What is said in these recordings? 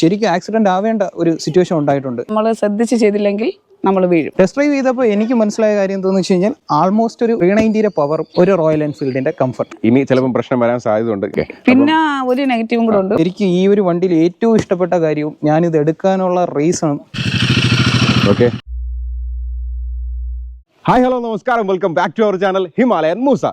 ശരിക്കും ആക്സിഡന്റ് ആവേണ്ട ഒരു സിറ്റുവേഷൻ ഉണ്ടായിട്ടുണ്ട്. നമ്മൾ ശ്രദ്ധിച്ച് ചെയ്തില്ലെങ്കിൽ നമ്മൾ വീഴും. ടെസ്റ്റ് ഡ്രൈവ് ചെയ്തപ്പോൾ എനിക്ക് മനസ്സിലായ കാര്യം എന്താണെന്ന് വെച്ച് കഴിഞ്ഞാൽ ആൾമോസ്റ്റ് ഒരു ത്രീ നയന്റിയുടെ പവറും ഒരു റോയൽ എൻഫീൽഡിന്റെ കംഫർട്ട് ഇനി ചിലപ്പോൾ പ്രശ്നം വരാൻ സാധ്യതയുണ്ട്. ഉണ്ട് പിന്നെ ഒരു നെഗറ്റീവും കൂടെ ഉണ്ട്. എനിക്ക് ഈ ഒരു വണ്ടിയിൽ ഏറ്റവും ഇഷ്ടപ്പെട്ട കാര്യവും ഞാനിത് എടുക്കാനുള്ള റീസൺ ഓക്കെ ഹായ് ഹലോ നമസ്കാരം. Welcome back to our channel Himalayan Moosa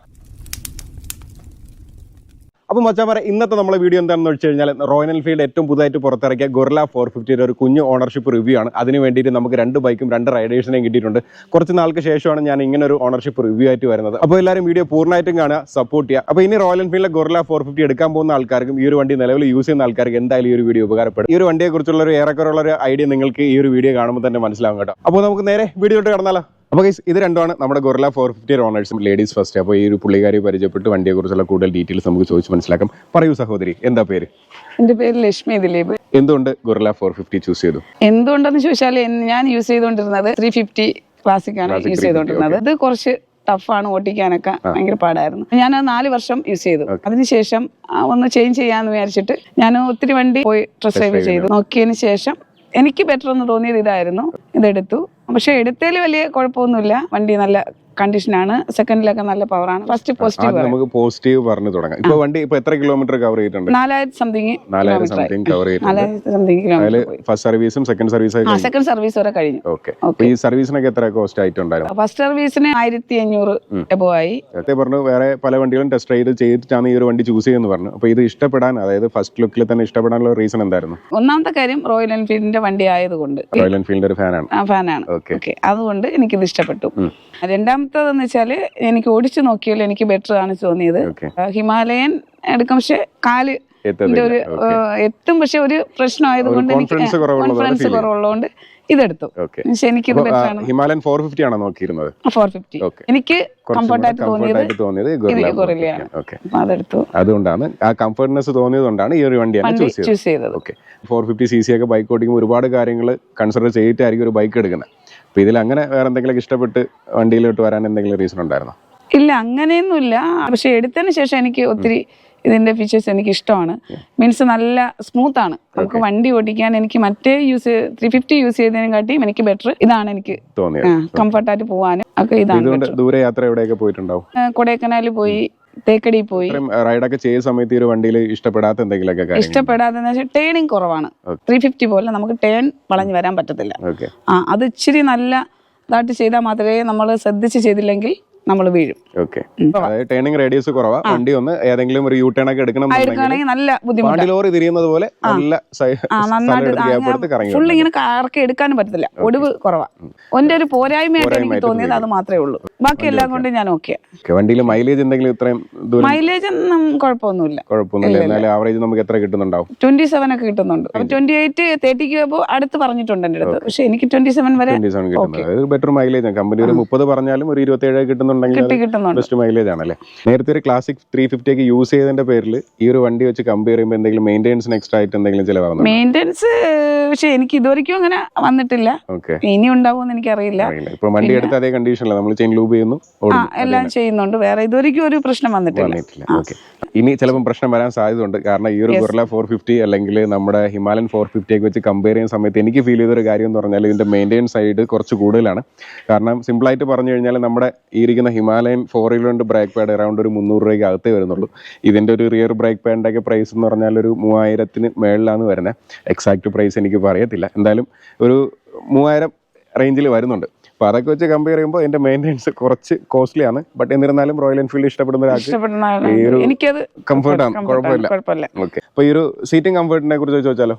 അപ്പോൾ മച്ചാമാരെ ഇന്നത്തെ നമ്മളെ വീഡിയോ എന്താണെന്ന് വെച്ച് കഴിഞ്ഞാൽ റോയൽ എൻഫീൽഡ് ഏറ്റവും പുതുതായിട്ട് പുറത്തിറക്കിയ ഗൊർല ഫോർ ഫിഫ്റ്റിയുടെ ഒരു കുഞ്ഞു ഓണർഷിപ്പ് റിവ്യൂ ആണ്. അതിന് വേണ്ടിയിട്ട് നമുക്ക് രണ്ട് ബൈക്കും രണ്ട് റൈഡേഴ്സിനെയും കിട്ടിയിട്ടുണ്ട്. കുറച്ച് നാൾക്ക് ശേഷമാണ് ഞാൻ ഇങ്ങനെ ഒരു ഓണർഷിപ്പ് റിവ്യൂ ആയിട്ട് വരുന്നത്. അപ്പോൾ എല്ലാവരും വീഡിയോ പൂർണമായിട്ടും കാണുക സപ്പോർട്ട് ചെയ്യുക. അപ്പോൾ ഇനി റോയൽ എൻഫീൽഡിലെ ഗൊർല ഫോർ ഫിഫ്റ്റി എടുക്കാൻ പോകുന്ന ആൾക്കാർക്കും ഈ ഒരു വണ്ടി നിലവിൽ യൂസ് ചെയ്യുന്ന ആൾക്കാർക്ക് എന്തായാലും ഈ ഒരു വീഡിയോ ഉപകാരപ്പെടും. ഈ ഒരു വണ്ടിയെക്കുറിച്ചുള്ള ഒരു ഏറെക്കുറെയുള്ള ഒരു ഐഡിയ നിങ്ങൾക്ക് ഈ ഒരു വീഡിയോ കാണുമ്പോൾ തന്നെ മനസ്സിലാവും കേട്ടോ. അപ്പോൾ നമുക്ക് നേരെ വീഡിയോട്ട് കടന്നാലോ. അപ്പോൾ ഗൈസ് ഇത് രണ്ടുമാണ് നമ്മുടെ ഗൊറില ഫോർ ഫിഫ്റ്റി ഓണേഴ്സും ലേഡീസ് ഫസ്റ്റ് അപ്പോൾ ഈ ഒരു പുള്ളിക്കാരി പരിചയപ്പെട്ട്. വണ്ടിയെക്കുറിച്ചുള്ള കൂടുതൽ ഡീറ്റെയിൽസ് നമുക്ക് ചോദിച്ച് മനസ്സിലാക്കാം. പറയൂ സഹോദരി എന്താ പേര്? എന്റെ പേര് ലക്ഷ്മി ദിലീപ്. എന്തുകൊണ്ട് ഗൊറില ഫോർ ഫിഫ്റ്റി ചൂസ് ചെയ്തു? എന്തുകൊണ്ടെന്ന് ചോദിച്ചാൽ ഞാൻ യൂസ് ചെയ്തുകൊണ്ടിരുന്നത് ത്രീ ഫിഫ്റ്റി ക്ലാസിക് ആണ് യൂസ് ചെയ്തുകൊണ്ടിരുന്നത് ഇത് കുറച്ച് ടഫാണ് ഓട്ടിക്കാനൊക്കെ ഭയങ്കര പാടായിരുന്നു. ഞാൻ നാല് വർഷം യൂസ് ചെയ്തു. അതിനുശേഷം ഒന്ന് ചേഞ്ച് ചെയ്യാന്ന് വിചാരിച്ചിട്ട് ഞാൻ ഒത്തിരി വണ്ടി പോയി ഡ്രസ് ഡ്രൈവ് ചെയ്തു. നോക്കിയതിന് ശേഷം എനിക്ക് ബെറ്റർ എന്ന് തോന്നിയത് ഇതായിരുന്നു. ഇതെടുത്തു. പക്ഷെ എടുത്തതിൽ വലിയ കുഴപ്പമൊന്നുമില്ല. വണ്ടി നല്ല കണ്ടീഷനാണ് സെക്കൻഡിലൊക്കെ നല്ല പവറാണ് ഫസ്റ്റ് പോസിറ്റീവ് ആദ്യം നമുക്ക് പോസിറ്റീവ് പറഞ്ഞു തുടങ്ങാം. ഇപ്പൊ വണ്ടി ഇപ്പൊ എത്ര കിലോമീറ്റർ കവർ ചെയ്തിട്ടുണ്ട്? നാലായിരത്തി സംതിങ് നാലായിരം സംതിങ് കവർ ചെയ്തിട്ടുണ്ട്. അതിൽ ഫസ്റ്റ് സർവീസും സെക്കൻഡ് സർവീസും ആ സെക്കൻഡ് സർവീസ് വരെ കഴിഞ്ഞു. ഓക്കെ ഈ സർവീസിനൊക്കെ എത്ര കോസ്റ്റ് ആയിട്ടുണ്ടായിരുന്നു? ഫസ്റ്റ് സർവീസിന് ആയിരത്തി അഞ്ഞൂറ് എബോ ആയി. നേരത്തെ പറഞ്ഞു വേറെ പല വണ്ടികളും ടെസ്റ്റ് റൈഡ് ചെയ്തിട്ടാണ് ഈ ഒരു വണ്ടി ചൂസ് ചെയ്യുന്നത് പറഞ്ഞു. അപ്പൊ ഇത് ഇഷ്ടപ്പെടാൻ അതായത് ഫസ്റ്റ് ലുക്കിൽ തന്നെ ഇഷ്ടപ്പെടാനുള്ള റീസൺ എന്തായിരുന്നു? ഒന്നാമത്തെ കാര്യം റോയൽ എൻഫീൽഡിന്റെ വണ്ടി ആയതുകൊണ്ട്. റോയൽ എൻഫീൽഡ് ഒരു ഫാനാണ് ഫാനാണ് ഓക്കെ അതുകൊണ്ട് എനിക്കിത് ഇഷ്ടപ്പെട്ടു. ഉം. രണ്ടാമത്തേതെന്ന് വെച്ചാൽ എനിക്ക് ഓടിച്ചു നോക്കിയാൽ എനിക്ക് ബെറ്റർ ആണ് തോന്നിയത്. ഹിമാലയൻ എടുക്കും. പക്ഷെ കാൽ ഒരു എത്തും. പക്ഷെ ഒരു പ്രശ്നമായതുകൊണ്ട് എനിക്ക് കോൺഫിഡൻസ് കുറവുള്ളതുകൊണ്ട് ഇതെടുത്തു. പക്ഷെ ആണ്. ഹിമാലയൻ ഫോർ ഫിഫ്റ്റി ആണോ നോക്കിയിരുന്നത്? Four fifty. എനിക്ക് കംഫർട്ടായിട്ട് തോന്നിയത് ഗൊറില്ലയാണ്. അതെടുത്തു. അതുകൊണ്ടാണ് ആ കംഫർട്ട്നെസ് തോന്നിയതുകൊണ്ടാണ് ഈ ഒരു വണ്ടിയാണ് ചൂസ് ചെയ്തത്. Okay four fifty C C ഒക്കെ ബൈക്ക് ഓടിക്കുമ്പോൾ ഒരുപാട് കാര്യങ്ങൾ കൺസിഡർ ചെയ്തിട്ടായിരിക്കും ഒരു ബൈക്ക് എടുക്കുന്നത്. അപ്പൊ ഇതിൽ അങ്ങനെ വേറെ എന്തെങ്കിലും ഇഷ്ടപ്പെട്ട് വണ്ടിയിലോട്ട് വരാൻ എന്തെങ്കിലും റീസൺ ഉണ്ടായിരുന്നോ? ഇല്ല അങ്ങനെയൊന്നുമില്ല. പക്ഷെ എടുത്തതിന് ശേഷം എനിക്ക് ഒത്തിരി ഇതിന്റെ ഫീച്ചേഴ്സ് എനിക്ക് ഇഷ്ടമാണ്. മീൻസ് നല്ല സ്മൂത്ത് ആണ്. നമുക്ക് വണ്ടി ഓടിക്കാൻ എനിക്ക് മറ്റേ യൂസ് ത്രീ ഫിഫ്റ്റി യൂസ് ചെയ്തതിനെക്കാട്ടിയും എനിക്ക് ബെറ്റർ ഇതാണ് എനിക്ക് തോന്നിയത്. കംഫർട്ടായിട്ട് പോകാനും ഒക്കെ ഇതാണ് ദൂരെ യാത്ര എവിടെയൊക്കെ പോയിട്ടുണ്ടാവും? കൊടൈക്കനാലിൽ പോയി. തേക്കടി പോയി. റൈഡ് റൈഡൊക്കെ ചെയ്യുന്ന സമയത്ത് ഈ ഒരു വണ്ടിയിൽ ഇഷ്ടപ്പെടാത്ത എന്തെങ്കിലുമൊക്കെ ഇഷ്ടപ്പെടാത്ത ടേണിങ് കുറവാണ്. ത്രീ ഫിഫ്റ്റി പോലെ നമുക്ക് ടേൺ വളഞ്ഞു വരാൻ പറ്റത്തില്ല. ആ അത് ഇച്ചിരി നല്ല ഇതായിട്ട് ചെയ്താൽ മാത്രമേ നമ്മൾ ശ്രദ്ധിച്ച് ചെയ്തില്ലെങ്കിൽ നമ്മൾ വീഴും. ഓക്കെ. അതായത് ടേണിംഗ് റേഡിയസ് കുറവാ. വണ്ടി ഒന്ന് ഏതെങ്കിലും ഒരു യൂ ടേൺ ഒക്കെ എടുക്കണം എടുക്കുകയാണെങ്കിൽ നല്ല ബുദ്ധിമുട്ടാണ് പാണ്ടി ലോറി തിരിയുന്നത് പോലെ നല്ല ഫുൾ ഇങ്ങനെ കറക്കി എടുക്കാനും പറ്റത്തില്ല. ഒടിവ് കുറവാ. ഒന്റെ ഒരു പോരായ്മയായിട്ട് എനിക്ക് തോന്നിയത് അത് മാത്രമേ ഉള്ളൂ. ബാക്കി എല്ലാം കൊണ്ട് ഞാൻ ഓക്കെ. വണ്ടിയിൽ മൈലേജ് എന്തെങ്കിലും ഇത്രയും ദൂരം മൈലേജ് ഒന്നും കുഴപ്പമൊന്നുമില്ല. കുഴപ്പമൊന്നുമില്ല. ആവറേജ് നമുക്ക് എത്ര കിട്ടുന്നുണ്ടാവും? ട്വന്റി സെവൻ ഒക്കെ കിട്ടുന്നുണ്ട്. ട്വന്റി എയ്റ്റ് തേർട്ടിക്ക് പോകുമ്പോൾ അടുത്ത് പറഞ്ഞിട്ടുണ്ട് എന്റെ അടുത്ത്. പക്ഷെ എനിക്ക് ട്വന്റി സെവൻ വരെ ബെറ്റർ മൈലേജ് ആണ് കമ്പനി ഒരു മുപ്പത് പറഞ്ഞാലും ഒരു ഇരുപത്തി ഏഴ് കിട്ടുന്നുണ്ടെങ്കിൽ കിട്ടി കിട്ടുന്നുണ്ട് ബെസ്റ്റ് മൈലേജ് ആണല്ലേ? നേരത്തെ ഒരു ക്ലാസിക് ത്രീ ഫിഫ്റ്റി ഒക്കെ യൂസ് ചെയ്തതിന്റെ പേരിൽ ഈ ഒരു വണ്ടി വെച്ച് കമ്പയർ ചെയ്യുമ്പോൾ എന്തെങ്കിലും മെയിന്റെനൻസിന് എക്സ്ട്രാ ആയിട്ട് എന്തെങ്കിലും ചിലവാകുന്നു മെയിന്റെനൻസ് പക്ഷെ എനിക്ക് ഇതുവരെയ്ക്കും അങ്ങനെ വന്നിട്ടില്ല. ഇനി ഉണ്ടാവുമെന്ന് എനിക്ക് അറിയില്ല. ഇപ്പൊ വണ്ടി എടുത്ത അതേ കണ്ടീഷനില്ല നമ്മൾ ചെയിൻ ലൂബ് ചെയ്യുന്നു എല്ലാം ചെയ്യുന്നുണ്ട്. വേറെ ഇതുവരെയ്ക്കും ഒരു പ്രശ്നം വന്നിട്ടില്ല. ഓക്കെ ഇനി ചിലപ്പോൾ പ്രശ്നം വരാൻ സാധ്യത ഉണ്ട് കാരണം ഈ ഒരു ഗുർല ഫോർ ഫിഫ്റ്റി അല്ലെങ്കിൽ നമ്മുടെ ഹിമാലയൻ ഫോർ ഫിഫ്റ്റി ഒക്കെ വെച്ച് കമ്പയർ ചെയ്യുന്ന സമയത്ത് എനിക്ക് ഫീൽ ചെയ്തൊരു കാര്യം എന്ന് പറഞ്ഞാൽ ഇതിന്റെ മെയിന്റെയിൻ സൈഡ് കുറച്ച് കൂടുതലാണ്. കാരണം സിമ്പിൾ ആയിട്ട് പറഞ്ഞു കഴിഞ്ഞാൽ നമ്മുടെ ഈ ഇരിക്കുന്ന ഹിമാലയൻ ഫോർ വീലറിന്റെ ബ്രേക്ക് പാഡ് അറൗണ്ട് ഒരു മുന്നൂറ് രൂപയ്ക്ക് അകത്തേ വരുന്നുള്ളൂ. ഇതിന്റെ ഒരു റിയർ ബ്രേക്ക് പാഡിന്റെ ഒക്കെ പ്രൈസ് എന്ന് പറഞ്ഞാൽ ഒരു മൂവായിരത്തിന് മേളിലാണ് വരുന്നത്. എക്സാക്ട് പ്രൈസ് എനിക്ക് പറയത്തില്ല. എന്തായാലും ഒരു മൂവായിരം റേഞ്ചിൽ വരുന്നുണ്ട്. അപ്പോൾ അതൊക്കെ വെച്ച് കമ്പയർ ചെയ്യുമ്പോൾ എന്റെ മെയിന്റെനൻസ് കുറച്ച് കോസ്റ്റ്ലി ആണ്. ബട്ട് എന്നിരുന്നാലും റോയൽ എൻഫീൽഡ് ഇഷ്ടപ്പെടുന്ന ഒരാൾക്ക് ഇഷ്ടപ്പെടുന്ന ഈ ഒരു എനിക്കത് കംഫർട്ട് ആണ്. കുഴപ്പമില്ല. കുഴപ്പമില്ല. ഓക്കെ അപ്പോൾ ഈ ഒരു സീറ്റിംഗ് കംഫർട്ടിനെ കുറിച്ച് ചോദിച്ചാലോ?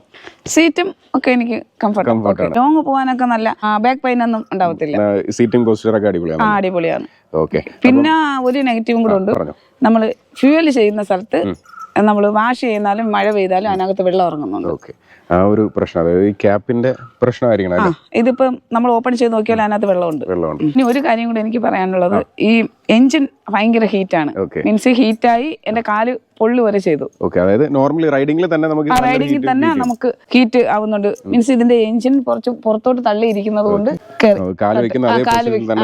സീറ്റും ഒക്കെ എനിക്ക് കംഫർട്ട് കംഫർട്ടാണ്. ലോങ് പോകാനൊക്കെ നല്ല ബാക്ക് പെയിൻ ഒന്നും ഉണ്ടാവത്തില്ല. സീറ്റിംഗ് പോസ്റ്റർ ഒക്കെ അടിപൊളിയാണ്. അടിപൊളിയാണ്. ഓക്കെ പിന്നെ ഒരു നെഗറ്റീവും കൂടെ ഉണ്ട്. നമ്മൾ ഫ്യൂവൽ ചെയ്യുന്ന സ്ഥലത്ത് നമ്മൾ വാഷ് ചെയ്യുന്നാലും മഴ പെയ്താലും അതിനകത്ത് വെള്ളം ഇറങ്ങുന്നുണ്ട്. ഓക്കെ. ആ ഒരു പ്രശ്നം അതായത് ഈ ക്യാപ്പിന്റെ പ്രശ്നമായിരിക്കണം ആ ഇതിപ്പം നമ്മൾ ഓപ്പൺ ചെയ്ത് നോക്കിയാൽ അതിനകത്ത് വെള്ളമുണ്ട്. വെള്ളമുണ്ട്. ഇനി ഒരു കാര്യം കൂടെ എനിക്ക് പറയാനുള്ളത് ഈ എഞ്ചിൻ ഭയങ്കര ഹീറ്റാണ്. ആണ് മീൻസ് ഹീറ്റായി എന്റെ കാൽ പൊള്ളു വരെ ചെയ്തു. അതായത് നോർമലി റൈഡിംഗിൽ തന്നെ നമുക്ക് heat തന്നെ നമുക്ക് ഹീറ്റ് ആവുന്നുണ്ട്. മീൻസ് ഇതിന്റെ എഞ്ചിൻ കുറച്ച് പുറത്തോട്ട് തള്ളിയിരിക്കുന്നത് കൊണ്ട്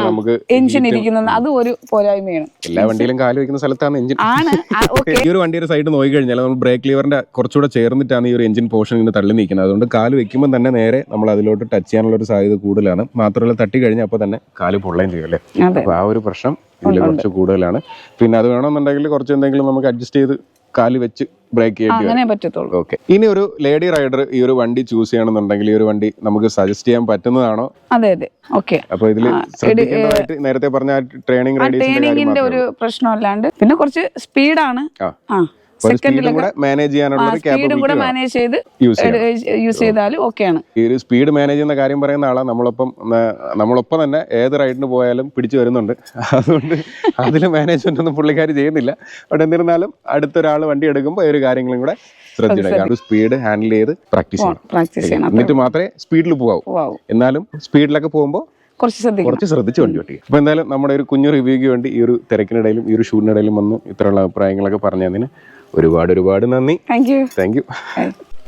നമുക്ക് എഞ്ചിൻ ഇരിക്കുന്നത് അത് ഒരു പോരായ്മയാണ്. എല്ലാ വണ്ടിയിലും കാൽ വെക്കുന്ന സ്ഥലത്താണ് എഞ്ചിൻ ആണ്. ഈ ഒരു വണ്ടിയുടെ സൈഡ് നോക്കി കഴിഞ്ഞാൽ നമ്മൾ ബ്രേക്ക് ലീവറിന്റെ കുറച്ചുകൂടെ ചേർന്നിട്ടാണ് ഈ ഒരു എഞ്ചിൻ പോർഷൻ ഇങ്ങനെ തള്ളി നിൽക്കുന്നത്. അതുകൊണ്ട് കാൽ വെക്കുമ്പോൾ തന്നെ നേരെ നമ്മൾ അതിലോട്ട് ടച്ച് ചെയ്യാനുള്ള ഒരു സാധ്യത കൂടുതലാണ്. മാത്രമല്ല തട്ടി കഴിഞ്ഞാൽ അപ്പോൾ തന്നെ കാൽ പൊള്ളയും ചെയ്യും അല്ലേ? അപ്പോൾ ആ ഒരു പ്രശ്നം ഇതിൽ കുറച്ച് കൂടുതലാണ്. പിന്നെ അത് വേണമെന്നുണ്ടെങ്കിൽ കുറച്ച് എന്തെങ്കിലും നമുക്ക് അഡ്ജസ്റ്റ് ചെയ്ത് കാലി വെച്ച് ബ്രേക്ക് ചെയ്യേണ്ടി പറ്റത്തുള്ളൂ. ഓക്കെ ഇനി ഒരു ലേഡി റൈഡർ ഈ ഒരു വണ്ടി ചൂസ് ചെയ്യണമെന്നുണ്ടെങ്കിൽ ഈ ഒരു വണ്ടി നമുക്ക് സജസ്റ്റ് ചെയ്യാൻ പറ്റുന്നതാണോ? അതെ അതെ. ഓക്കെ അപ്പൊ ഇതിൽ നേരത്തെ പറഞ്ഞ ട്രെയിനിങ് ട്രെയിനിങ്ങിന്റെ ഒരു പ്രശ്നമല്ലാണ്ട്. പിന്നെ കുറച്ച് സ്പീഡാണ് ആ. മാനേജ് ചെയ്യാനുള്ള മാനേജ് ചെയ്ത് യൂസ് ചെയ്താലും ഓക്കെയാണ് ഈ ഒരു സ്പീഡ് മാനേജ് ചെയ്യുന്ന കാര്യം പറയുന്ന ആളാ. നമ്മളൊപ്പം നമ്മളൊപ്പം തന്നെ ഏത് റൈഡിന് പോയാലും പിടിച്ചു വരുന്നുണ്ട്. അതുകൊണ്ട് അതിൽ മാനേജ്മെന്റ് ഒന്നും പുള്ളിക്കാർ ചെയ്യുന്നില്ല. അവിടെ എന്നിരുന്നാലും അടുത്തൊരാൾ വണ്ടി എടുക്കുമ്പോൾ ഒരു കാര്യങ്ങളും കൂടെ ശ്രദ്ധിക്കണം. സ്പീഡ് ഹാൻഡിൽ ചെയ്ത് പ്രാക്ടീസ് ചെയ്യണം. പ്രാക്ടീസ് ചെയ്യണം. എന്നിട്ട് മാത്രമേ സ്പീഡിൽ പോകാവൂ എന്നാലും സ്പീഡിലൊക്കെ പോകുമ്പോൾ കുറച്ച് കുറച്ച് ശ്രദ്ധിച്ച് വണ്ടി ഓട്ടിക്കുക. അപ്പോൾ എന്തായാലും നമ്മുടെ ഒരു കുഞ്ഞു റിവ്യൂക്ക് വേണ്ടി ഈ ഒരു തിരക്കിനിടയിലും ഈ ഒരു ഷൂട്ടിനിടയിലും വന്നു. ഇത്രയുള്ള അഭിപ്രായങ്ങളൊക്കെ പറഞ്ഞതിന് ഒരുപാട് ഒരുപാട് നന്ദി. താങ്ക് യു താങ്ക് യു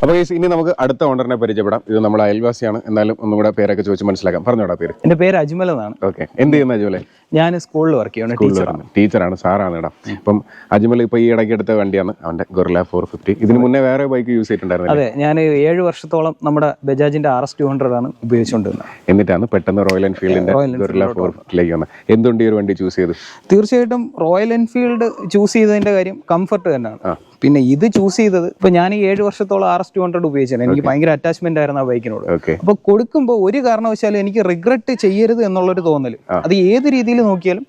അപ്പോൾ ഈ ഇനി നമുക്ക് അടുത്ത ഓണറിനെ പരിചയപ്പെടാം. ഇത് നമ്മുടെ അയൽവാസിയാണ്. എന്നാലും ഒന്നും കൂടെ പേരൊക്കെ ചോദിച്ച് മനസ്സിലാക്കാം. പറഞ്ഞോടാ പേര്. എന്റെ പേര് അജ്മൽ എന്നാണ്. ഓക്കെ എന്ത് ചെയ്യുന്ന അജ്മലെ? ഞാൻ സ്കൂളിൽ വർക്ക് ചെയ്യണം ടീച്ചറാണ് ടീച്ചറാണ് സാറാണ് ഇടാം അപ്പം അജ്മൽ ഇപ്പോൾ ഈ ഇടയ്ക്ക് എടുത്ത വണ്ടിയാണ്. അവന്റെ ഗൊറില ഫോർ ഫിഫ്റ്റി ഇതിന് മുന്നേ വേറെ ബൈക്ക് യൂസ് ചെയ്തിട്ടുണ്ടായിരുന്നു അതെ ഞാൻ ഏഴ് വർഷത്തോളം നമ്മുടെ ബജാജിന്റെ ആർ എസ് ടു ഹൺഡ്രഡ് ആണ് ഉപയോഗിച്ചുകൊണ്ടിരുന്നത്. എന്നിട്ടാണ് പെട്ടെന്ന് റോയൽ എൻഫീൽഡിന്റെ ഗൊറില ഫോർ ഫിഫ്റ്റിലേക്ക് വന്നത് എന്തുകൊണ്ട് ഈ ഒരു വണ്ടി ചൂസ് ചെയ്ത് തീർച്ചയായിട്ടും റോയൽ എൻഫീൽഡ് ചൂസ് ചെയ്തതിന്റെ കാര്യം കംഫർട്ട് തന്നെയാണ്. പിന്നെ ഇത് ചൂസ് ചെയ്തത് ഇപ്പൊ ഞാൻ ഈ ഏഴ് വർഷത്തോളം ആർ എസ് ടു ഹൺഡ്രഡ് ഉപയോഗിച്ചാണ്. എനിക്ക് ഭയങ്കര അറ്റാച്ച്മെന്റ് ആയിരുന്നു ആ ബൈക്കിനോട് അപ്പൊ കൊടുക്കുമ്പോൾ ഒരു കാരണവശാലും എനിക്ക് റിഗ്രറ്റ് ചെയ്യരുത് എന്നുള്ളൊരു തോന്നൽ അത് ഏത് രീതിയിൽ നോക്കിയാലും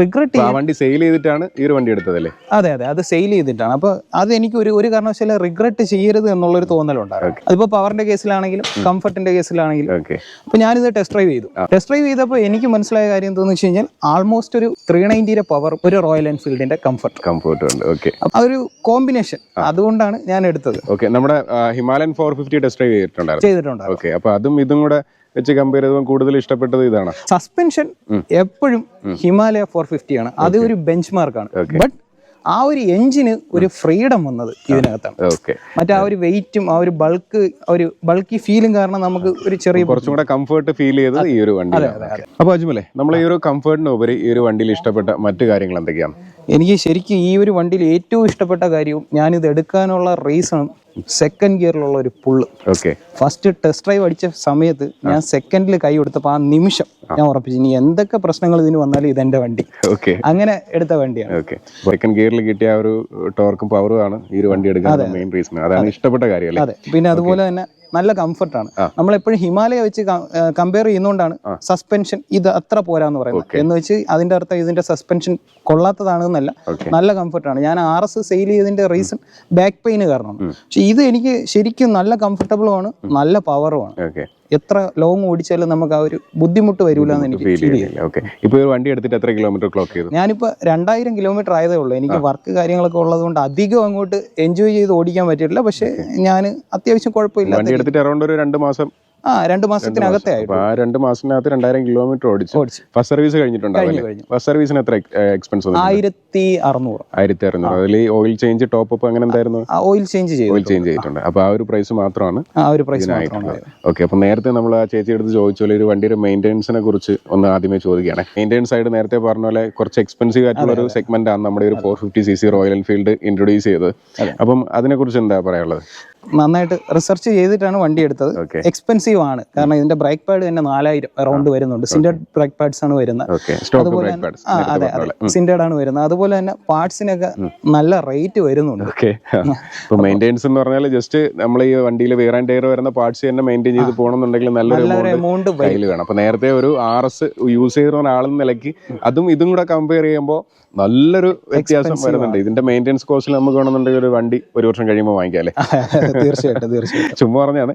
റിഗ്രറ്റ് വണ്ടി സെയിൽ ചെയ്തിട്ടാണ് ഈ ഒരു വണ്ടി എടുത്തതല്ലേ? അതെ അതെ. അത് സെയിൽ ചെയ്തിട്ടാണ്. അപ്പൊ അത് എനിക്ക് ഒരു ഒരു കാരണവശാലും റിഗ്രറ്റ് ചെയ്യരുത് എന്നുള്ളൊരു തോന്നലുണ്ടായിരുന്നു. അതിപ്പോ പവറിന്റെ കേസിലാണെങ്കിലും കംഫർട്ടിന്റെ കേസിലാണെങ്കിലും. അപ്പൊ ഞാനിത് ടെസ്റ്റ് ഡ്രൈവ് ചെയ്തു. ടെസ്റ്റ് ഡ്രൈവ് ചെയ്തപ്പോൾ എനിക്ക് മനസ്സിലായ കാര്യം എന്താണെന്ന് വെച്ച് കഴിഞ്ഞാൽ ആൾമോസ്റ്റ് ഒരു ത്രീ നയന്റിയുടെ പവർ ഒരു റോയൽ എൻഫീൽഡിന്റെ കംഫർട്ട് കംഫർട്ട് ഉണ്ട്. ഓക്കെ ആ ഒരു കോമ്പിനേഷൻ അതുകൊണ്ടാണ് ഞാൻ എടുത്തത്. ഓക്കെ നമ്മുടെ Himalayan four fifty test drive ചെയ്തിട്ടുണ്ടായിരുന്നു. ചെയ്തിട്ടുണ്ട് ഓക്കെ അപ്പൊ അതും ഇതും കൂടെ വെച്ച് കമ്പയർ ചെയ്തപ്പോൾ കൂടുതൽ ഇഷ്ടപ്പെട്ടത് ഇതാണ്. സസ്പെൻഷൻ എപ്പോഴും ഹിമാലയ ഫോർ ഫിഫ്റ്റി ആണ്. അത് ഒരു ബെഞ്ച് മാർക്കാണ് ബട്ട് ആ ഒരു എഞ്ചിന് ഒരു ഫ്രീഡം വന്നത് ഇതിനകത്താണ്. ഓക്കെ മറ്റേ ആ ഒരു വെയിറ്റും ആ ഒരു ബൾക്ക് ഒരു ബൾക്കി ഫീലും കാരണം നമുക്ക് ഒരു ചെറിയ കുറച്ചും കൂടെ കംഫർട്ട് ഫീൽ ചെയ്തത് ഈ ഒരു വണ്ടി അപ്പൊ അജ്മലെ നമ്മൾ ഈ ഒരു കംഫർട്ടിന് ഉപരി ഈ ഒരു വണ്ടിയിൽ ഇഷ്ടപ്പെട്ട മറ്റു കാര്യങ്ങൾ എന്തൊക്കെയാണ്? എനിക്ക് ശരിക്കും ഈ ഒരു വണ്ടിയിൽ ഏറ്റവും ഇഷ്ടപ്പെട്ട കാര്യവും ഞാനിത് എടുക്കാനുള്ള റീസണും സെക്കൻഡ് ഗിയറിലുള്ള ഒരു pull okay first test drive അടിച്ച സമയത്ത് ഞാൻ സെക്കൻഡിൽ കൈ കൊടുത്തപ്പോൾ ആ നിമിഷം ഞാൻ ഉറപ്പിച്ചു ഇനി എന്തൊക്കെ പ്രശ്നങ്ങൾ ഇതിന് വന്നാലും ഇതെന്റെ വണ്ടി. ഓക്കെ അങ്ങനെ എടുത്ത വണ്ടിയാണ്. ഓക്കെ സെക്കൻഡ് ഗിയറിൽ കിട്ടിയ ആ ഒരു ടോർക്കും പവറും ആണ് ഈ ഒരു വണ്ടി എടുക്കാൻ മെയിൻ റീസൺ അതാണ് ഇഷ്ടപ്പെട്ട കാര്യം അതെ. പിന്നെ അതുപോലെ തന്നെ നല്ല കംഫർട്ടാണ്. നമ്മൾ എപ്പോഴും ഹിമാലയ വെച്ച് കമ്പയർ ചെയ്യുന്നതുകൊണ്ടാണ് സസ്പെൻഷൻ ഇത് അത്ര പോരാന്ന് പറയുന്നത്. എന്ന് വെച്ച് അതിന്റെ അർത്ഥം ഇതിന്റെ സസ്പെൻഷൻ കൊള്ളാത്തതാണെന്നല്ല. നല്ല കംഫർട്ടാണ്. ഞാൻ ആർ എസ് സെയിൽ ചെയ്തതിന്റെ റീസൺ ബാക്ക് പെയിന് കാരണമാണ്. പക്ഷെ ഇത് എനിക്ക് ശരിക്കും നല്ല കംഫർട്ടബിളും ആണ് നല്ല പവറുമാണ് ഓക്കെ എത്ര ലോങ് ഓടിച്ചാലും നമുക്ക് ആ ഒരു ബുദ്ധിമുട്ട് വരില്ല എന്ന് എനിക്ക് ഫീൽ ചെയ്യുന്നില്ല ഓക്കെ ഇപ്പൊ ഈ വണ്ടി എടുത്തിട്ട് എത്ര കിലോമീറ്റർ ക്ലോക്ക് ചെയ്തു? ഞാനിപ്പോൾ രണ്ടായിരം കിലോമീറ്റർ ആയതേ ഉള്ളൂ. എനിക്ക് വർക്ക് കാര്യങ്ങളൊക്കെ ഉള്ളതുകൊണ്ട് അധികം അങ്ങോട്ട് എൻജോയ് ചെയ്ത് ഓടിക്കാൻ പറ്റിയിട്ടില്ല. പക്ഷേ ഞാൻ അത്യാവശ്യം കുഴപ്പമില്ല വണ്ടി എടുത്തിട്ട് അറൗണ്ട് ഒരു രണ്ട് മാസം ആ രണ്ട് മാസത്തിനകത്തെ ആ രണ്ട് മാസത്തിനകത്ത് രണ്ടായിരം കിലോമീറ്റർ ഓടിച്ചു ഫസ്റ്റ് സർവീസ് കഴിഞ്ഞിട്ടുണ്ടാവും ഫസ്റ്റ് സർവീസിന് എത്ര എക്സ്പെൻസ് ആയിരത്തി അറുന്നൂറ്. ആയിരത്തി അറുന്നൂറ്. അതിൽ ഓയിൽ ചേഞ്ച് ടോപ്പ് അപ്പ് അങ്ങനെ എന്തായിരുന്നു? ഓയിൽ ചേഞ്ച് ചെയ്തു ഓയിൽ ചേഞ്ച് ചെയ്തിട്ടുണ്ട്. അപ്പൊ ആ ഒരു പ്രൈസ് മാത്രമാണ് ആ ഒരു പ്രൈസ് ഓക്കെ അപ്പൊ നേരത്തെ നമ്മൾ ആ ചേച്ചി എടുത്ത് ചോദിച്ച പോലെ ഒരു വണ്ടിയുടെ മെയിന്റെനൻസിനെ കുറിച്ച് ഒന്ന് ആദ്യമേ ചോദിക്കുകയാണ്. മെയിന്റെനൻസ് ആയിട്ട് നേരത്തെ പറഞ്ഞ പോലെ കുറച്ച് എക്സ്പെൻസീവ് ആയിട്ടുള്ള ഒരു സെഗ്മെന്റ് ആണ് നമ്മുടെ ഒരു four fifty C C royal Enfield introduce ചെയ്തത്. അപ്പം അതിനെ കുറിച്ച് എന്താ പറയാനുള്ളത്? നന്നായിട്ട് റിസർച്ച് ചെയ്തിട്ടാണ് വണ്ടി എടുത്തത്. എക്സ്പെൻസീവ് ആണ്. കാരണം ഇതിന്റെ ബ്രേക്ക് പാഡ് തന്നെ നാലായിരം റൗണ്ട് വരുന്നുണ്ട്. സിൻഡേഡ് ബ്രേക്ക് പാഡ്സ് ആണ് വരുന്നത്. അതുപോലെ അതെ അതെ. സിൻഡേഡ് ആണ് വരുന്നത്. അതുപോലെ തന്നെ പാർട്സിനൊക്കെ നല്ല റേറ്റ് വരുന്നുണ്ട്. മെയിന്റെയിൻസ് എന്ന് പറഞ്ഞാൽ ജസ്റ്റ് നമ്മൾ ഈ വണ്ടിയിൽ വേർ ആൻഡ് ടയർ വരുന്ന പാർട്സ് തന്നെ മെയിന്റെയിൻ ചെയ്ത് പോകണമെന്നുണ്ടെങ്കിൽ നല്ലൊരു എമൗണ്ട് എമൗണ്ട് കയ്യിൽ വേണം. അപ്പൊ നേരത്തെ ഒരു ആർ എസ് യൂസ് ചെയ്ത ഒരാളെന്ന നിലയ്ക്ക് അതും ഇതും കൂടെ കമ്പയർ ചെയ്യുമ്പോൾ നല്ലൊരു വ്യത്യാസം വരുന്നുണ്ട്. ഇതിന്റെ മെയിന്റെനൻസ് കോസ്റ്റിൽ നമുക്ക് വേണമെന്നുണ്ടെങ്കിൽ ഒരു വണ്ടി ഒരു വർഷം കഴിയുമ്പോൾ വാങ്ങിക്കാം അല്ലേ? തീർച്ചയായിട്ടും തീർച്ചയായിട്ടും. ചുമ്മാ പറഞ്ഞാണ്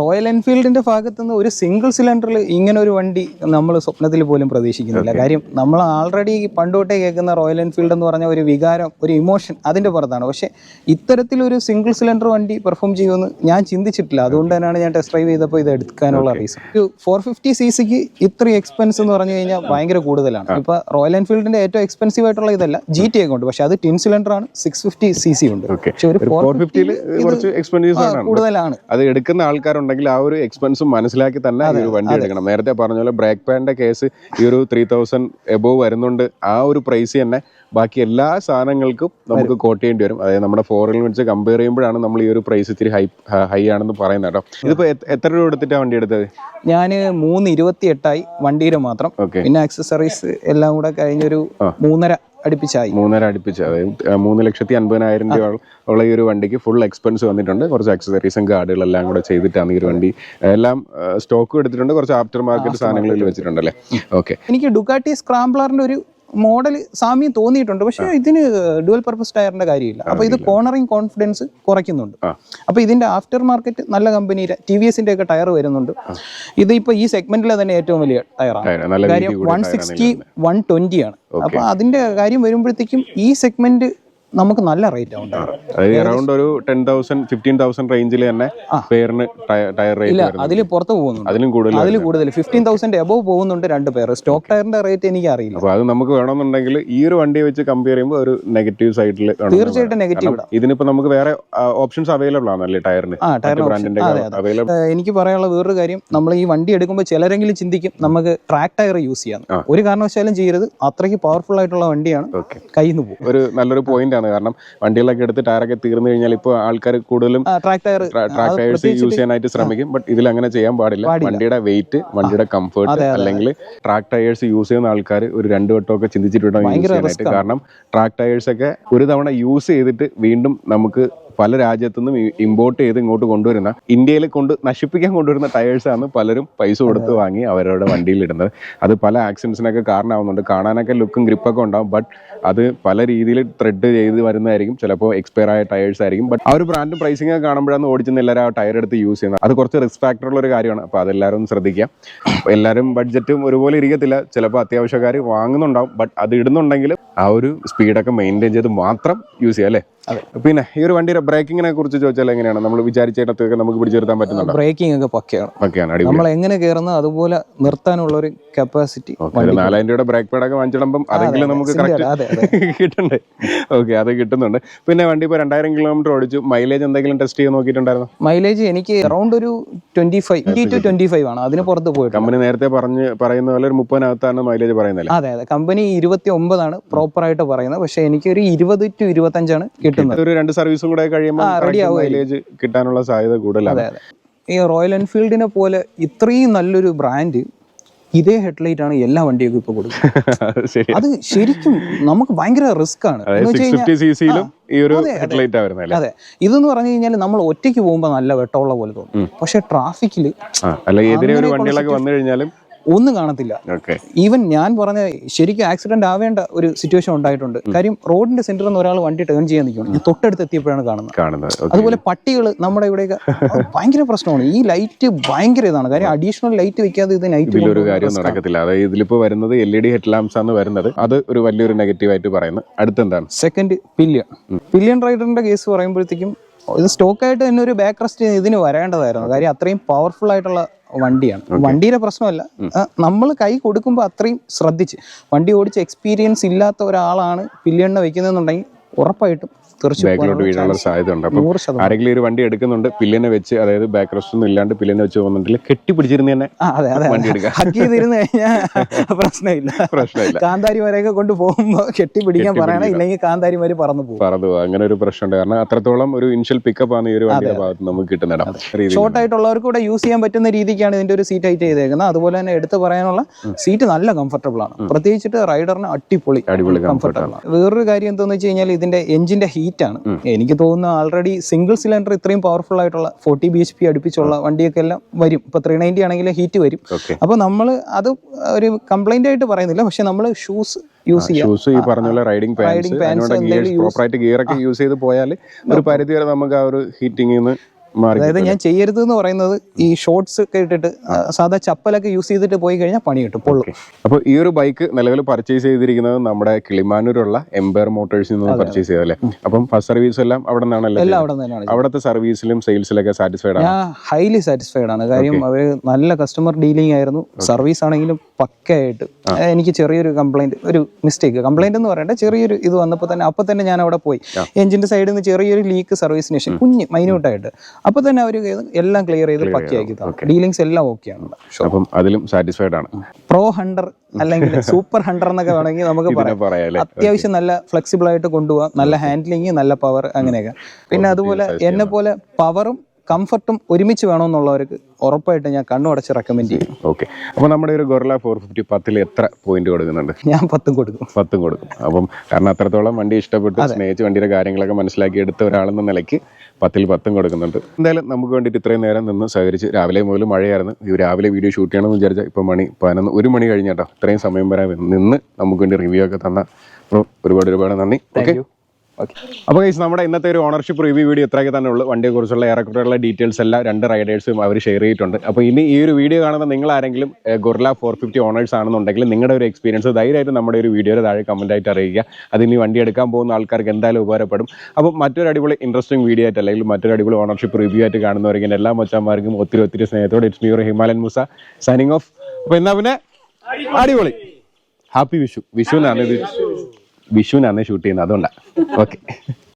റോയൽ എൻഫീൽഡിന്റെ ഭാഗത്ത് നിന്ന് ഒരു സിംഗിൾ സിലിണ്ടറിൽ ഇങ്ങനെ ഒരു വണ്ടി നമ്മൾ സ്വപ്നത്തിൽ പോലും പ്രതീക്ഷിക്കുന്നില്ല. കാര്യം നമ്മൾ ആൾറെഡി പണ്ടുകൊട്ടേ കേൾക്കുന്ന റോയൽ എൻഫീൽഡ് എന്ന് പറഞ്ഞ ഒരു വികാരം ഒരു ഇമോഷൻ അതിന്റെ പുറത്താണ്. പക്ഷെ ഇത്തരത്തിലൊരു സിംഗിൾ സിലിണ്ടർ വണ്ടി പെർഫോം ചെയ്യുമെന്ന് ഞാൻ ചിന്തിച്ചിട്ടില്ല. അതുകൊണ്ട് തന്നെയാണ് ഞാൻ ടെസ്റ്റ് ഡ്രൈവ് ചെയ്തപ്പോൾ ഇത് എടുക്കാനുള്ള റീസൺ ഒരു ഫോർ ഫിഫ്റ്റി സി സിക്ക് ഇത്രയും എക്സ്പെൻസ് എന്ന് പറഞ്ഞു കഴിഞ്ഞാൽ ഭയങ്കര കൂടുതലാണ്. ഇപ്പൊ റോയൽ എൻഫീൽഡിന്റെ ഏറ്റവും എക്സ്പെൻസീവ് ആയിട്ടുള്ള ഇതല്ല. ജി ടി ഒക്കെ ഉണ്ട്. പക്ഷെ അത് ടിൻ സിലിണ്ടർ ആണ്. സിക്സ് ഫിഫ്റ്റി സി സി ഉണ്ട്. പക്ഷേ ഒരു ഫോർ ഫിഫ്റ്റിയിൽ കുറച്ച് എക്സ്പെൻസീവ് കൂടുതലാണ്. അത് എടുക്കുന്ന ആൾക്കാരുണ്ടെങ്കിൽ ആ ഒരു എക്സ്പെൻസും മനസ്സിലാക്കി തന്നെ ഒരു വണ്ടി എടുക്കണം. നേരത്തെ പറഞ്ഞ പോലെ ബ്രേക്ക് പാഡിന്റെ കേസ് ഈ ഒരു ത്രീ തൗസൻഡ് എബോവ് വരുന്നുണ്ട്. ആ ഒരു പ്രൈസ് തന്നെ ബാക്കി എല്ലാ സാധനങ്ങൾക്കും നമുക്ക് കോട്ട് ചെയ്യേണ്ടി വരും. അതായത് നമ്മുടെ ഫോറിൽ വെച്ച് കമ്പയർ ചെയ്യുമ്പോഴാണ് നമ്മൾ ഈ ഒരു പ്രൈസ് ഇത്തിരി ഹൈ ഹൈ ആണെന്ന് പറയുന്നത് കേട്ടോ. ഇതിപ്പോ എത്ര- രൂപ എടുത്തിട്ടാണ് വണ്ടി എടുത്തത്? ഞാൻ മൂന്ന് ഇരുപത്തി എട്ടായി വണ്ടിയുടെ മാത്രം പിന്നെ ആക്സസറീസ് എല്ലാം കൂടെ കഴിഞ്ഞൊരു മൂന്നര അടുപ്പിച്ചായി. മൂന്നര അടുപ്പിച്ച്. അതായത് മൂന്ന് ലക്ഷത്തി അൻപതിനായിരം രൂപ ഉള്ള ഈ ഒരു വണ്ടിക്ക് ഫുൾ എക്സ്പെൻസ് വന്നിട്ടുണ്ട്. കുറച്ച് ആക്സസറീസും കാർഡുകളെല്ലാം കൂടെ ചെയ്തിട്ടാണ് ഈ ഒരു വണ്ടി. എല്ലാം സ്റ്റോക്കും എടുത്തിട്ടുണ്ട്. കുറച്ച് ആഫ്റ്റർ മാർക്കറ്റ് സാധനങ്ങളിൽ വെച്ചിട്ടുണ്ടല്ലേ? ഓക്കെ എനിക്ക് ഡുക്കാട്ടി സ്ക്രാംബ്ലറിന്റെ ഒരു മോഡൽ സാമ്യം തോന്നിയിട്ടുണ്ട്. പക്ഷേ ഇതിന് ഡുവൽ പർപ്പസ് ടയറിന്റെ കാര്യമില്ല. അപ്പൊ ഇത് കോർണറിങ് കോൺഫിഡൻസ് കുറയ്ക്കുന്നുണ്ട്. അപ്പോൾ അപ്പൊ ഇതിന്റെ ആഫ്റ്റർ മാർക്കറ്റ് നല്ല കമ്പനിയുടെ ടി വി എസിന്റെ ഒക്കെ ടയർ വരുന്നുണ്ട്. ഇത് ഇപ്പൊ ഈ സെഗ്മെന്റിലെ തന്നെ ഏറ്റവും വലിയ ടയറാണ്. കാര്യം വൺ സിക്സ്റ്റി വൺ ട്വന്റി ആണ്. അപ്പൊ അതിന്റെ കാര്യം വരുമ്പോഴത്തേക്കും ഈ സെഗ്മെന്റ് നമുക്ക് നല്ല റേറ്റ് ആവും ടയർ അറൗണ്ട് ഒരു ടെൻ തൗസൻഡ് ഫിഫ്റ്റീൻ തൗസൻഡ് റേഞ്ചിൽ തന്നെ പേരിന് ടയർ റേറ്റ് ഇല്ല അതിൽ പുറത്ത് പോകുന്നുണ്ട്. അതിലും കൂടുതൽ അതിൽ കൂടുതൽ ഫിഫ്റ്റീൻ തൗസൻഡ് എബവ് പോകുന്നുണ്ട് രണ്ട് പേർ സ്റ്റോക്ക് ടയറിന്റെ റേറ്റ് എനിക്ക് അറിയില്ല. അപ്പൊ അത് നമുക്ക് വേണമെന്നുണ്ടെങ്കിൽ ഈ ഒരു വണ്ടിയെ വെച്ച് കമ്പയർ ചെയ്യുമ്പോൾ ഒരു നെഗറ്റീവ് സൈഡിൽ തീർച്ചയായിട്ടും നെഗറ്റീവ് ആണ് ഇതിനിപ്പോ നമുക്ക് വേറെ ഓപ്ഷൻസ് അവൈലബിൾ ആണല്ലേ ടയറിന് ആ ബ്രാൻഡിന്റെ. അവൈലബിൾ എനിക്ക് പറയാനുള്ള വേറൊരു കാര്യം നമ്മൾ ഈ വണ്ടി എടുക്കുമ്പോൾ ചിലരെങ്കിലും ചിന്തിക്കും നമുക്ക് ട്രാക്ക് ടയർ യൂസ് ചെയ്യാം. ഒരു കാരണവശാലും ചെയ്യരുത്. അത്രയ്ക്ക് പവർഫുൾ ആയിട്ടുള്ള വണ്ടിയാണ് കയ്യിൽ നിന്ന് പോകും ഒരു നല്ലൊരു പോയിന്റ് ആണ്. കാരണം വണ്ടികളൊക്കെ എടുത്ത് ടയറൊക്കെ തീർന്നു കഴിഞ്ഞാൽ ഇപ്പോൾ ആൾക്കാർ കൂടുതലും ട്രാക്ക് യൂസ് ചെയ്യാനായിട്ട് ശ്രമിക്കും. ബട്ട് ഇതിൽ അങ്ങനെ ചെയ്യാൻ പാടില്ല. വണ്ടിയുടെ വെയിറ്റ് വണ്ടിയുടെ കംഫർട്ട്. അല്ലെങ്കിൽ ട്രാക്ക് ടയേഴ്സ് യൂസ് ചെയ്യുന്ന ആൾക്കാർ ഒരു രണ്ട് വട്ടമൊക്കെ ചിന്തിച്ചിട്ട് വേണം യൂസ് ചെയ്യാനായിട്ട്. കാരണം ട്രാക്ക് ടയേഴ്സ് ഒക്കെ ഒരു തവണ യൂസ് ചെയ്തിട്ട് വീണ്ടും നമുക്ക് പല രാജ്യത്തു നിന്നും ഇമ്പോർട്ട് ചെയ്ത് ഇങ്ങോട്ട് കൊണ്ടുവരുന്ന ഇന്ത്യയിൽ കൊണ്ട് നശിപ്പിക്കാൻ കൊണ്ടുവരുന്ന ടയേഴ്സ് ആണ് പലരും പൈസ കൊടുത്ത് വാങ്ങി അവരുടെ വണ്ടിയിൽ ഇടുന്നത് അത് പല ആക്സിഡൻസിനൊക്കെ കാരണമാവുന്നുണ്ട്. കാണാനൊക്കെ ലുക്കും ഗ്രിപ്പൊക്കെ ഉണ്ടാവും. ബട്ട് അത് പല രീതിയിൽ ത്രെഡ് ചെയ്ത് വരുന്നതായിരിക്കും. ചിലപ്പോൾ എക്സ്പയർ ആയ ടയേഴ്സ് ആയിരിക്കും. ബട്ട് ആ ഒരു ബ്രാൻഡും പ്രൈസിംഗ് ഒക്കെ കാണുമ്പോഴാണ് ഓടിച്ചെന്ന് എല്ലാവരും ആ ടയർ എടുത്ത് യൂസ് ചെയ്യുന്നത്. അത് കുറച്ച് റിസ്ക് ഫാക്ടർ ഉള്ള ഒരു കാര്യമാണ്. അപ്പോൾ അതെല്ലാവരും ശ്രദ്ധിക്കുക. എല്ലാവരും ബഡ്ജറ്റും ഒരുപോലെ ഇരിക്കത്തില്ല. ചിലപ്പോൾ അത്യാവശ്യക്കാർ വാങ്ങുന്നുണ്ടാവും. ബട്ട് അത് ഇടുന്നുണ്ടെങ്കിൽ ആ ഒരു സ്പീഡൊക്കെ മെയിന്റെയിൻ ചെയ്ത് മാത്രം യൂസ് ചെയ്യുക അല്ലേ? പിന്നെ ഈ ഒരു വണ്ടിയുടെ ബ്രേക്കിങ്ങിനെ കുറിച്ച് ചോദിച്ചാൽ എങ്ങനെയാണ്? നമ്മൾ വിചാരിച്ചിടത്തൊക്കെ നമുക്ക് പിടിച്ചു നിർത്താൻ പറ്റുന്നുണ്ടോ? ബ്രേക്കിംഗ് ഒക്കെ പക്കയാണ് പക്കയാണ് നമ്മൾ എങ്ങനെ കയറുന്ന അതുപോലെ നിർത്താനുള്ള ഒരു കപ്പാസിറ്റി നാലായിരം രൂപയുടെ ബ്രേക്ക് പാഡൊക്കെ വാങ്ങിച്ചിടുമ്പം അതെങ്കിലും നമുക്ക് കിട്ടണ്ടേ? ഓക്കെ അത് കിട്ടുന്നുണ്ട്. പിന്നെ വണ്ടി ഇപ്പോൾ രണ്ടായിരം കിലോമീറ്റർ ഓടിച്ചു. മൈലേജ് എന്തെങ്കിലും ടെസ്റ്റ് ചെയ്ത് നോക്കിയിട്ടുണ്ടായിരുന്നു? മൈലേജ് എനിക്ക് അറൗണ്ട് ഒരു twenty five twenty two twenty five ആണ്. അതിന് പുറത്ത് പോയിട്ട് കമ്പനി നേരത്തെ പറഞ്ഞ് പറയുന്ന പോലെ ഒരു മുപ്പതിനകത്താണ് മൈലേജ് പറയുന്നത് അതെ അതെ. കമ്പനി ഇരുപത്തി ഒമ്പതാണ് പ്രോപ്പർ ആയിട്ട് പറയുന്നത്. പക്ഷെ എനിക്ക് ഒരു ഇരുപത് ടു ഇരുപത്തഞ്ചാണ് കിട്ടുന്നത്. ഒരു രണ്ട് സർവീസും കൂടെ കഴിയുമ്പോൾ മൈലേജ് കിട്ടാനുള്ള സാധ്യത കൂടുതലാണ്. ഈ റോയൽ എൻഫീൽഡിനെ പോലെ ഇത്രയും നല്ലൊരു ബ്രാൻഡ് ഇതേ ഹെഡ്ലൈറ്റ് ആണ് എല്ലാ വണ്ടിയൊക്കെ ഇപ്പൊ കൊടുക്കുന്നത്. അത് ശരിക്കും നമുക്ക് ഭയങ്കര റിസ്ക് ആണ്. അതെ, ഇതെന്ന് പറഞ്ഞു കഴിഞ്ഞാൽ നമ്മൾ ഒറ്റയ്ക്ക് പോകുമ്പോൾ നല്ല വെട്ടമുള്ള പോലെ തോന്നും. പക്ഷെ ട്രാഫിക്കിൽ ആ എതിരെ ഒരു വണ്ടികളൊക്കെ വന്നു കഴിഞ്ഞാലും ഒന്നും കാണത്തില്ല. ഈവൻ ഞാൻ പറഞ്ഞ ശരിക്കും ആക്സിഡന്റ് ആവേണ്ട ഒരു സിറ്റുവേഷൻ ഉണ്ടായിട്ടുണ്ട്. കാര്യം റോഡിന്റെ സെന്ററിൽ നിന്ന് ഒരാൾ വണ്ടി ടേൺ ചെയ്യാൻ നിൽക്കുകയാണ് ഞാൻ തൊട്ടടുത്ത് എത്തിയപ്പോഴാണ് കാണുന്നത്. അതുപോലെ പട്ടികൾ നമ്മുടെ ഇവിടെയൊക്കെ ഭയങ്കര പ്രശ്നമാണ്. ഈ ലൈറ്റ് ഭയങ്കര ഇതാണ്. കാര്യം അഡീഷണൽ ലൈറ്റ് വെക്കാതെ ഇത് നൈറ്റ് ഒരു കാര്യം നടക്കത്തില്ല. അതായത് ഇതിലിപ്പോ വരുന്നത് L E D head lamps ആണ് വരുന്നത്. അത് ഒരു വലിയൊരു നെഗറ്റീവ് ആയിട്ട് പറയുന്നത് അടുത്തെന്താണ്? സെക്കൻഡ് പില്യൺ പില്യൺ റൈഡറിന്റെ കേസ് പറയുമ്പോഴത്തേക്കും ഇത് സ്റ്റോക്കായിട്ട് തന്നെ ഒരു ബാക്ക് റെസ്റ്റ് ഇതിന് വരേണ്ടതായിരുന്നു. കാര്യം അത്രയും പവർഫുൾ ആയിട്ടുള്ള വണ്ടിയാണ്. വണ്ടിയുടെ പ്രശ്നമല്ല. നമ്മൾ കൈ കൊടുക്കുമ്പോൾ അത്രയും ശ്രദ്ധിച്ച്. വണ്ടി ഓടിച്ച് എക്സ്പീരിയൻസ് ഇല്ലാത്ത ഒരാളാണ് പില്യണിനെ വെക്കുന്നതെന്നുണ്ടെങ്കിൽ ഉറപ്പായിട്ടും ബാക്കിലോട്ട് വീഴാനുള്ള സാധ്യത ഉണ്ട് അപ്പം ആരെങ്കിലും ഒരു വണ്ടി എടുക്കുന്നുണ്ട് പില്ലിനെ വെച്ച് അതായത് ബാക്ക് റെസ്റ്റ് ഒന്നും ഇല്ലാണ്ട് പില്ലിനെ വെച്ച് പോകുന്നുണ്ടെങ്കിൽ കെട്ടിപ്പിടിച്ചിരുന്ന് തന്നെ വണ്ടി എടുക്കാം. ഹക്ക് ചെയ്തിരുന്ന് കഴിഞ്ഞാൽ പ്രശ്നമില്ല. പ്രശ്നമില്ല. കാന്താരിമാരെയൊക്കെ കൊണ്ട് പോകുമ്പോൾ കെട്ടി പിടിക്കാൻ പറയണം ഇല്ലെങ്കിൽ കാന്താരിമാര് പറന്നു പോകും. പറന്നു പോകും. അങ്ങനെ ഒരു പ്രശ്നമുണ്ട്. കാരണം അത്രത്തോളം ഒരു ഇൻഷ്യൽ പിക്കപ്പ് ആണ് ഈ ഒരു വണ്ടിയുടെ ഭാഗത്ത് നമുക്ക് കിട്ടുന്നിടം ഷോർട്ട് ആയിട്ടുള്ളവർക്ക് കൂടെ യൂസ് ചെയ്യാൻ പറ്റുന്ന രീതിക്കാണ് ഇതിന്റെ ഒരു സീറ്റ് ഹൈറ്റ് ചെയ്തേക്കുന്നത്. അതുപോലെ തന്നെ എടുത്തു പറയാനുള്ള സീറ്റ് നല്ല കംഫർട്ടബിൾ ആണ്. പ്രത്യേകിച്ചിട്ട് റൈഡറിന് അടിപൊളി അടിപൊളി കംഫർട്ടബിൾ ആണ്. വേറൊരു കാര്യം എന്താണെന്ന് വെച്ച് കഴിഞ്ഞാൽ ഇതിന്റെ എഞ്ചിന്റെ ഹീറ്റ് ആണ്. എനിക്ക് തോന്നുന്നു ആൾറെഡി സിംഗിൾ സിലിണ്ടർ ഇത്രയും പവർഫുൾ ആയിട്ടുള്ള ഫോർട്ടി ബി എച്ച് പി അടുപ്പിച്ചുള്ള വണ്ടിയൊക്കെ എല്ലാം വരും. ഇപ്പൊ ത്രീ നയന്റി ആണെങ്കിൽ ഹീറ്റ് വരും. അപ്പൊ അപ്പോൾ നമ്മൾ അത് ഒരു കംപ്ലൈന്റ് ആയിട്ട് പറയുന്നില്ല. പക്ഷെ നമ്മൾ ഷൂസ് യൂസ് ചെയ്യാം. ഷൂസ് ഈ പറഞ്ഞ പോലെ റൈഡിംഗ് പാൻസ് ഗിയർ പ്രോപ്പറായിട്ട് ഗിയർ ഒക്കെ യൂസ് ചെയ്ത് പോയാൽ ഒരു പരിധി വരെ നമുക്ക് ആ ഒരു ഹീറ്റിംഗിൽ നിന്ന് അതായത് ഞാൻ ചെയ്യരുത് എന്ന് പറയുന്നത് ഈ ഷോർട്സ് ഒക്കെ ഇട്ടിട്ട് സാധാ ചപ്പലൊക്കെ യൂസ് ചെയ്തിട്ട് പോയി കഴിഞ്ഞാൽ പണി കിട്ടും പൊള്ളും. അപ്പോൾ ഈ ഒരു ബൈക്ക് നിലവിൽ പർച്ചേസ് ചെയ്തിരിക്കുന്നത് നമ്മുടെ കിളിമാനൂരുള്ള എംപയർ മോട്ടോഴ്സിൽ നിന്ന് പർച്ചേസ് ചെയ്തല്ലേ അപ്പം ഫസ്റ്റ് സർവീസ് എല്ലാം അവിടെ നിന്നാണല്ലോ അവിടുത്തെ സർവീസിലും സെയിൽസിലൊക്കെ സാറ്റിസ്ഫൈഡ് ആണ്? ഹൈലി സാറ്റിസ്ഫൈഡ് ആണ്. കാര്യം അവർ നല്ല കസ്റ്റമർ ഡീലിംഗ് ആയിരുന്നു. സർവീസ് ആണെങ്കിലും പക്കയായിട്ട്. എനിക്ക് ചെറിയൊരു കംപ്ലൈന്റ് ഒരു മിസ്റ്റേക്ക് കംപ്ലൈന്റ് എന്ന് പറയണ്ട ചെറിയൊരു ഇത് വന്നപ്പോൾ തന്നെ അപ്പോൾ തന്നെ ഞാൻ അവിടെ പോയി. എഞ്ചിന്റെ സൈഡിൽ നിന്ന് ചെറിയൊരു ലീക്ക് സർവീസിന് ശേഷം കുഞ്ഞ് മൈന്യൂട്ടായിട്ട് അപ്പോൾ തന്നെ അവർ എല്ലാം ക്ലിയർ ചെയ്ത് പക്കയാക്കി തന്നു ഡീലിങ്സ് എല്ലാം ഓക്കെയാണ് അപ്പം അതിലും സാറ്റിസ്ഫൈഡ് ആണ്. പ്രോ ഹണ്ടർ അല്ലെങ്കിൽ സൂപ്പർ ഹണ്ടർ എന്നൊക്കെ വേണമെങ്കിൽ നമുക്ക് പറയാം. അത്യാവശ്യം നല്ല ഫ്ലെക്സിബിൾ ആയിട്ട് കൊണ്ടുപോകാം നല്ല ഹാൻഡ്ലിങ് നല്ല പവർ അങ്ങനെയൊക്കെ. പിന്നെ അതുപോലെ എന്നെ പോലെ പവറും കംഫർട്ടും ഒരുമിച്ച് വേണമെന്നുള്ളവർക്ക് ഉറപ്പായിട്ട് ഞാൻ കണ്ണുടച്ച് റെക്കമെൻഡ് ചെയ്യും. ഓക്കെ അപ്പോൾ നമ്മുടെ ഒരു ഗൊറല ഫോർ ഫിഫ്റ്റി പത്തിൽ എത്ര പോയിന്റ് കൊടുക്കുന്നുണ്ട്? ഞാൻ പത്തും കൊടുക്കും. പത്തും കൊടുക്കും. അപ്പം കാരണം അത്രത്തോളം വണ്ടി ഇഷ്ടപ്പെട്ട് സ്നേഹിച്ച് വണ്ടിയുടെ കാര്യങ്ങളൊക്കെ മനസ്സിലാക്കി എടുത്ത ഒരാളെന്ന നിലയ്ക്ക് പത്തിൽ പത്തും കൊടുക്കുന്നുണ്ട്. എന്തായാലും നമുക്ക് വേണ്ടിയിട്ട് ഇത്രയും നേരം നിന്ന് സഹകരിച്ച് രാവിലെ മുതൽ മഴയായിരുന്നു. ഈ രാവിലെ വീഡിയോ ഷൂട്ട് ചെയ്യണമെന്ന് വിചാരിച്ചാൽ ഇപ്പോൾ മണി പതിനൊന്ന് ഒരു മണി കഴിഞ്ഞാട്ടോ ഇത്രയും സമയം വരാൻ നിന്ന് നമുക്ക് വേണ്ടി റിവ്യൂ ഒക്കെ തന്ന. ഒരുപാട് ഒരുപാട് നന്ദി. ഓക്കെ ഓക്കെ അപ്പോൾ ഗൈസ് നമ്മുടെ ഇന്നത്തെ ഒരു ഓണർഷിപ്പ് റിവ്യൂ വീഡിയോ ഇത്രയൊക്കെ തന്നെ ഉള്ളൂ. വണ്ടിയെക്കുറിച്ചുള്ള ഏറെക്കുറെയുള്ള ഡീറ്റെയിൽസ് എല്ലാം രണ്ട് റൈഡേഴ്സും അവർ ഷെയർ ചെയ്തിട്ടുണ്ട്. അപ്പോൾ ഇനി ഈ ഒരു വീഡിയോ കാണുന്ന നിങ്ങൾ ആരെങ്കിലും ഗൊർല ഫോർ ഫിഫ്റ്റി ഓണേഴ്സ് ആണെന്നുണ്ടെങ്കിൽ നിങ്ങളുടെ ഒരു എക്സ്പീരിയൻസ് ധൈര്യമായിട്ട് നമ്മുടെ ഒരു വീഡിയോയുടെ താഴെ കമന്റ് ആയിട്ട് അറിയിക്കുക. അതിനി വണ്ടി എടുക്കാൻ പോകുന്ന ആൾക്കാർക്ക് എന്തായാലും ഉപകാരപ്പെടും. അപ്പോൾ മറ്റൊരു അടിപൊളി ഇൻട്രസ്റ്റിംഗ് വീഡിയോ ആയിട്ട് അല്ലെങ്കിൽ മറ്റൊരു അടിപൊളി ഓണർഷിപ്പ് റിവ്യൂ ആയിട്ട് കാണുന്നവർക്ക് എല്ലാ മച്ചാന്മാർക്കും ഒത്തിരി ഒത്തിരി സ്നേഹത്തോടെ it's your Himalayan Moosa signing off അപ്പോൾ എന്നാ പിന്നെ? അടിപൊളി. ഹാപ്പി വിഷു വിഷു ഇത്. വിഷുവിനാണ് ഷൂട്ട് ചെയ്യുന്നത്. അതുകൊണ്ടാണ് ഓക്കെ